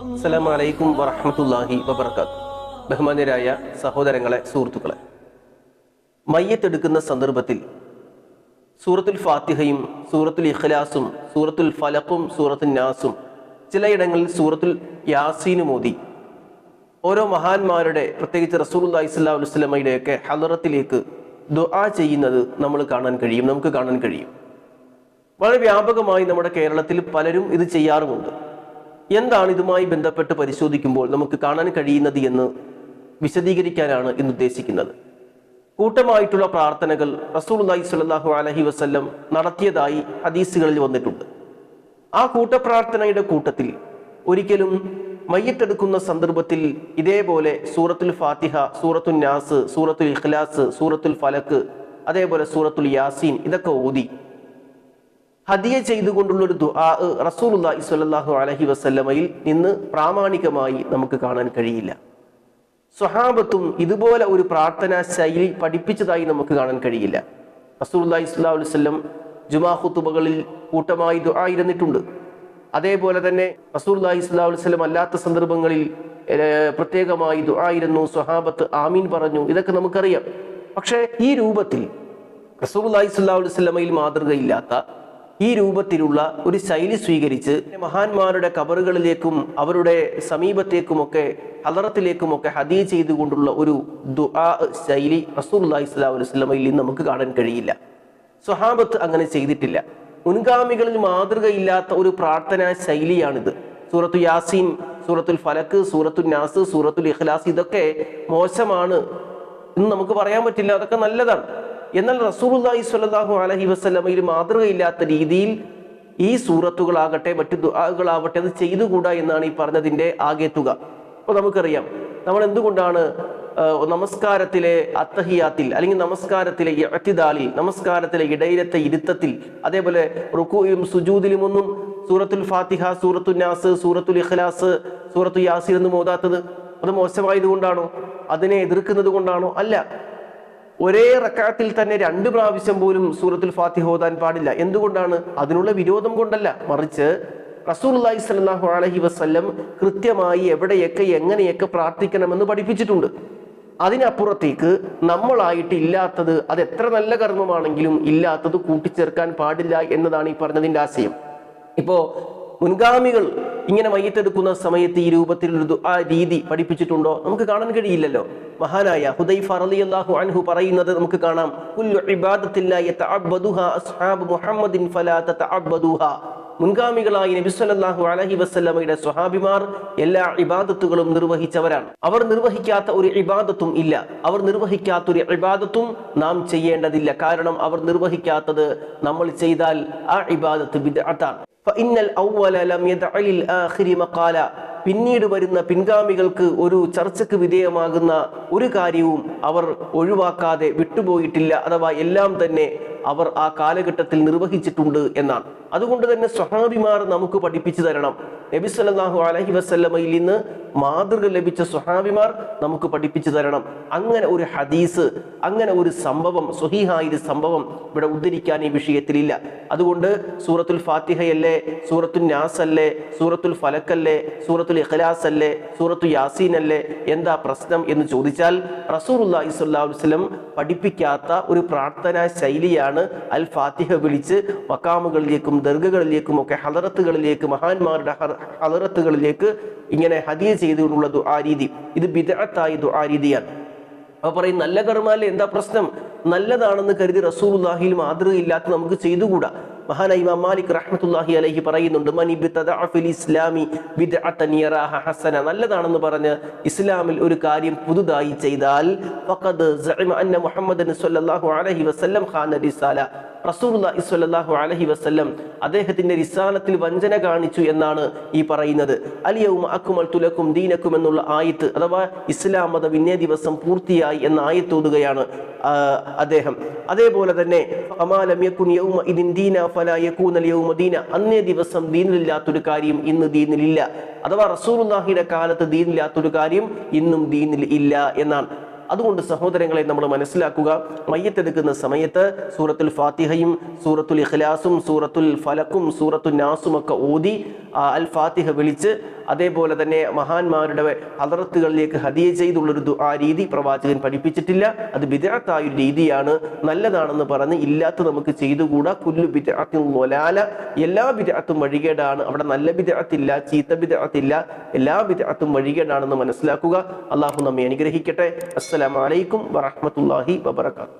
അസ്സലാമു അലൈക്കും വറഹ്മത്തുള്ളാഹി വബർക്കാത്തു ബഹുമാന്യരായ സഹോദരങ്ങളെ സുഹൃത്തുക്കളെ. മയ്യത്തെടുക്കുന്ന സന്ദർഭത്തിൽ സൂറത്തുൽ ഫാത്തിഹയും സൂറത്തുൽ ഇഖ്ലാസും സൂറത്തുൽ ഫലഖും സൂറത്തുൽ നാസും ചിലയിടങ്ങളിൽ സൂറത്തുൽ യാസീനും ഓതി ഓരോ മഹാന്മാരുടെ പ്രത്യേകിച്ച് റസൂൽ സ്വല്ലല്ലാഹു അലൈഹി വസല്ലമയുടെയൊക്കെ ഹലറത്തിലേക്ക് ദുആ ചെയ്യുന്നത് നമ്മൾ കാണാൻ കഴിയും നമുക്ക് കാണാൻ കഴിയും. വളരെ വ്യാപകമായി നമ്മുടെ കേരളത്തിൽ പലരും ഇത് ചെയ്യാറുമുണ്ട്. എന്താണ് ഇതുമായി ബന്ധപ്പെട്ട് പരിശോധിക്കുമ്പോൾ നമുക്ക് കാണാൻ കഴിയുന്നത് എന്ന് വിശദീകരിക്കാനാണ് ഇന്ന് ഉദ്ദേശിക്കുന്നത്. കൂട്ടമായിട്ടുള്ള പ്രാർത്ഥനകൾ റസൂലുള്ളാഹി സ്വല്ലല്ലാഹു അലൈഹി വസല്ലം നടത്തിയതായി ഹദീസുകളിൽ വന്നിട്ടുണ്ട്. ആ കൂട്ടപ്രാർത്ഥനയുടെ കൂട്ടത്തിൽ ഒരിക്കലും മയ്യത്തെടുക്കുന്ന സന്ദർഭത്തിൽ ഇതേപോലെ സൂറത്തുൽ ഫാത്തിഹ സൂറത്തുൽ നാസ് സൂറത്തുൽ ഇഖ്ലാസ് സൂറത്തുൽ ഫലക്ക് അതേപോലെ സൂറത്തുൽ യാസീൻ ഇതൊക്കെ ഓതി ഹദിയ ചെയ്തുകൊണ്ടുള്ള ഒരു ദുആ റസൂലുള്ളാഹി സ്വല്ലല്ലാഹു അലൈഹി വസല്ലമയിൽ നിന്ന് പ്രാമാണികമായി നമുക്ക് കാണാൻ കഴിയില്ല. സ്വഹാബത്തും ഇതുപോലെ ഒരു പ്രാർത്ഥനാ ശൈലി പഠിപ്പിച്ചതായി നമുക്ക് കാണാൻ കഴിയില്ല. റസൂലുള്ളാഹി സ്വല്ലല്ലാഹു അലൈഹി വസല്ലം ജുമാ ഖുതുബകളിൽ കൂട്ടമായി ദുആ ഇരുന്നിട്ടുണ്ട്. അതേപോലെ തന്നെ റസൂലുള്ളാഹി സ്വല്ലല്ലാഹു അലൈഹി വസല്ലം അല്ലാത്ത സന്ദർഭങ്ങളിൽ പ്രത്യേകമായി ദുആയിരുന്നു സ്വഹാബത്ത് ആമീൻ പറഞ്ഞു ഇതൊക്കെ നമുക്കറിയാം. പക്ഷേ ഈ രൂപത്തിൽ റസൂലുള്ളാഹി സ്വല്ലല്ലാഹു അലൈഹി വസല്ലമയിൽ മാതൃകയില്ലാത്ത ഈ രൂപത്തിലുള്ള ഒരു ശൈലി സ്വീകരിച്ച് മഹാന്മാരുടെ കബറുകളിലേക്കും അവരുടെ സമീപത്തേക്കുമൊക്കെ അലറത്തിലേക്കുമൊക്കെ ഹദീ ചെയ്തുകൊണ്ടുള്ള ഒരു ദുആ ശൈലി സ്വല്ലല്ലാഹു അലൈഹി വസല്ലമയിൽ നിന്ന് നമുക്ക് കാണാൻ കഴിയില്ല. സ്വഹാബത്ത് അങ്ങനെ ചെയ്തിട്ടില്ല. മുൻഗാമികളിൽ മാതൃകയില്ലാത്ത ഒരു പ്രാർത്ഥനാ ശൈലിയാണിത്. സൂറത്തു യാസീൻ സൂറത്തുൽ ഫലക്ക് സൂറത്തുൽ നാസ് സൂറത്തുൽ ഇഖ്ലാസ് ഇതൊക്കെ മോശമാണ്. എന്ന് നമുക്ക് പറയാൻ പറ്റില്ല. അതൊക്കെ നല്ലതാണ്. എന്നാൽ റസൂലുള്ളാഹി സ്വല്ലല്ലാഹു അലൈഹി വസല്ലമയിൽ മാതൃകയില്ലാത്ത രീതിയിൽ ഈ സൂറത്തുകളാകട്ടെ മറ്റു ദുആകളാവട്ടെ അത് ചെയ്തുകൂടാ എന്നാണ് ഈ പറഞ്ഞതിന്റെ ആകെ തുക. അപ്പോൾ നമുക്കറിയാം നമ്മൾ എന്തുകൊണ്ടാണ് നമസ്കാരത്തിലെ അത്തഹിയാത്തിൽ അല്ലെങ്കിൽ നമസ്കാരത്തിലെ അത്തിദാലിൽ നമസ്കാരത്തിലെ ഇടയിലത്തെ ഇരുത്തത്തിൽ അതേപോലെ റുക്കുയും സുജൂദിലും ഒന്നും സൂറത്തുൽ ഫാത്തിഹ സൂറത്തുൽ നാസ് സൂറത്തുൽ ഇഖ്ലാസ് സൂറത്തു യാസിർ എന്ന് മോതാത്തത് അത് മോശമായതുകൊണ്ടാണോ? അതിനെ എതിർക്കുന്നത് കൊണ്ടാണോ അല്ല. ഒരേ റക്കാത്തിൽ തന്നെ രണ്ട് പ്രാവശ്യം പോലും സൂറത്തുൽ ഫാത്തിഹ ഓതാൻ പാടില്ല. എന്തുകൊണ്ടാണ്? അതിനുള്ള വിരോധം കൊണ്ടല്ല. മറിച്ച് റസൂലുള്ളാഹി സ്വല്ലല്ലാഹു അലൈഹി വസല്ലം കൃത്യമായി എവിടെയൊക്കെ എങ്ങനെയൊക്കെ പ്രാർത്ഥിക്കണമെന്ന് പഠിപ്പിച്ചിട്ടുണ്ട്. അതിനപ്പുറത്തേക്ക് നമ്മളായിട്ട് ഇല്ലാത്തത് അത് എത്ര നല്ല കർമ്മമാണെങ്കിലും ഇല്ലാത്തത് കൂട്ടിച്ചേർക്കാൻ പാടില്ല എന്നതാണ് ഈ പറഞ്ഞതിന്റെ ആശയം. ഇപ്പോ മുൻഗാമികൾ ഇങ്ങനെ മയ്യത്തെടുക്കുന്ന സമയത്ത് ഈ രൂപത്തിലൊരു ആ രീതി പഠിപ്പിച്ചിട്ടുണ്ടോ? നമുക്ക് കാണാൻ കഴിയില്ലല്ലോ. മഹാനായ ഹുദൈഫ അള്ളാഹു അൻഹു പറയുന്നത് നമുക്ക് കാണാം. മുൻഗാമികളായ നബി സല്ലല്ലാഹു അലൈഹി വസല്ലമയുടെ സ്വഹാബിമാർ എല്ലാ ഇബാദത്തുകളും നിർവഹിച്ചവരാണ്. അവർ നിർവഹിക്കാത്ത ഒരു ഇബാദത്തും ഇല്ല. അവർ നിർവഹിക്കാത്ത ഒരു ഇബാദത്തും നാം ചെയ്യേണ്ടതില്ല. കാരണം അവർ നിർവഹിക്കാത്തത് നമ്മൾ ചെയ്താൽ ആ ഇബാദത്ത് ബിദ്അത്താണ്. ഫഇന്നൽ ഔവല ലം യദ്അലിൽ ആഖിരി മഖാല. പിന്നീട് വരുന്ന പിൻഗാമികൾക്ക് ഒരു ചർച്ചയ്ക്ക് വിധേയമാകുന്ന ഒരു കാര്യവും അവർ ഒഴിവാക്കാതെ വിട്ടുപോയിട്ടില്ല. അഥവാ എല്ലാം തന്നെ അവർ ആ കാലഘട്ടത്തിൽ നിർവഹിച്ചിട്ടുണ്ട് എന്നാണ്. അതുകൊണ്ട് തന്നെ സ്വഹാബിമാർ നമുക്ക് പഠിപ്പിച്ചു തരണം. നബി സല്ലല്ലാഹു അലൈഹി വസല്ലമയിൽ നിന്ന് മാതൃക ലഭിച്ച സ്വഹാബിമാർ നമുക്ക് പഠിപ്പിച്ചു തരണം. അങ്ങനെ ഒരു ഹദീസ് അങ്ങനെ ഒരു സംഭവം സ്വഹീഹായ ഒരു സംഭവം ഇവിടെ ഉദ്ധരിക്കാൻ ഈ വിഷയത്തിലില്ല. അതുകൊണ്ട് സൂറത്തുൽ ഫാത്തിഹയല്ലേ സൂറത്തുൽ നാസ് അല്ലേ സൂറത്തുൽ ഫലക്കല്ലേ സൂറത്തുൽ ഇഖ്ലാസ് അല്ലേ സൂറത്തു യാസീൻ അല്ലേ എന്താ പ്രശ്നം എന്ന് ചോദിച്ചാൽ റസൂലുള്ളാഹി സ്വല്ലല്ലാഹു അലൈഹി വസല്ലം പഠിപ്പിക്കാത്ത ഒരു പ്രാർത്ഥനാ ശൈലിയാണ് അൽ ഫാത്തിഹ വിളിച്ച് മക്കാമുകളിലേക്കും ദർഗകളിലേക്കും ഒക്കെ ഹലറത്തുകളിലേക്ക് മഹാന്മാരുടെ ഹലറത്തുകളിലേക്ക് ഇങ്ങനെ ഹദിയ ചെയ്തുകൊണ്ടുള്ള ആ രീതി. ഇത് ബിദഅത്തായ ദുആ രീതിയാണ്. അപ്പൊ പറയും നല്ല കർമാലേ എന്താ പ്രശ്നം? നല്ലതാണെന്ന് കരുതി റസൂലുള്ളാഹിയിൽ മാതൃകയില്ലാത്ത നമുക്ക് ചെയ്തുകൂടാ. മഹാനായി ഇമാം മാലിക് റഹ്മത്തുള്ളാഹി അലൈഹി പറയുന്നുണ്ട് ഇസ്ലാമി ഹസന. നല്ലതാണെന്ന് പറഞ്ഞ് ഇസ്ലാമിൽ ഒരു കാര്യം പുതുതായി ചെയ്താൽ സ്വല്ലല്ലാഹു അലൈഹി വസല്ലം റിസാല. റസൂലുള്ളാഹി സ്വല്ലല്ലാഹു അലൈഹി വസല്ലം അദ്ദേഹത്തിന്റെ റിസാലത്തിൽ വഞ്ചന കാണിച്ചു എന്നാണ് ഈ പറയുന്നത്. അലിയവും അക്കുമൽ തുലക്കും ദീനക്കും എന്നുള്ള ആയത്ത് അഥവാ ഇസ്ലാം മത വിനയ ദിവസം പൂർത്തിയായി എന്ന ആയത്ത് ഓതുകയാണ് അദ്ദേഹം. അതേപോലെ തന്നെ അന്നേ ദിവസം ദീനിലില്ലാത്തൊരു കാര്യം ഇന്ന് ദീനിലില്ല. അഥവാ റസൂലുള്ളാഹിയുടെ കാലത്ത് ദീനില്ലാത്തൊരു കാര്യം ഇന്നും ദീനിൽ ഇല്ല എന്നാണ്. അതുകൊണ്ട് സഹോദരങ്ങളെ നമ്മൾ മനസ്സിലാക്കുക മയ്യത്തെടുക്കുന്ന സമയത്ത് സൂറത്തുൽ ഫാത്തിഹയും സൂറത്തുൽ ഇഖ്ലാസും സൂറത്തുൽ ഫലക്കും സൂറത്തുൽ നാസും ഒക്കെ ഓതി അൽ ഫാത്തിഹ വിളിച്ച് അതേപോലെ തന്നെ മഹാന്മാരുടെ ഹലറത്തുകളിലേക്ക് ഹദിയ ചെയ്തുള്ളൊരു ആ രീതി പ്രവാചകൻ പഠിപ്പിച്ചിട്ടില്ല. അത് ബിദാത്തായ ഒരു രീതിയാണ്. നല്ലതാണെന്ന് പറഞ്ഞ് ഇല്ലാത്ത നമുക്ക് ചെയ്തുകൂടാ. കുല്ലു ബിദഅത്തിൻ മൊലാല എല്ലാ ബിദഅത്തും വഴികേടാണ്. അവിടെ നല്ല ബിദഅത്തില്ല ചീത്ത ബിദഅത്തില്ല. എല്ലാ ബിദഅത്തും വഴികേടാണെന്ന് മനസ്സിലാക്കുക. അള്ളാഹു നമ്മെ അനുഗ്രഹിക്കട്ടെ. അസ്സലാമു അലൈക്കും വറഹ്മത്തുള്ളാഹി വബറകാതുഹു.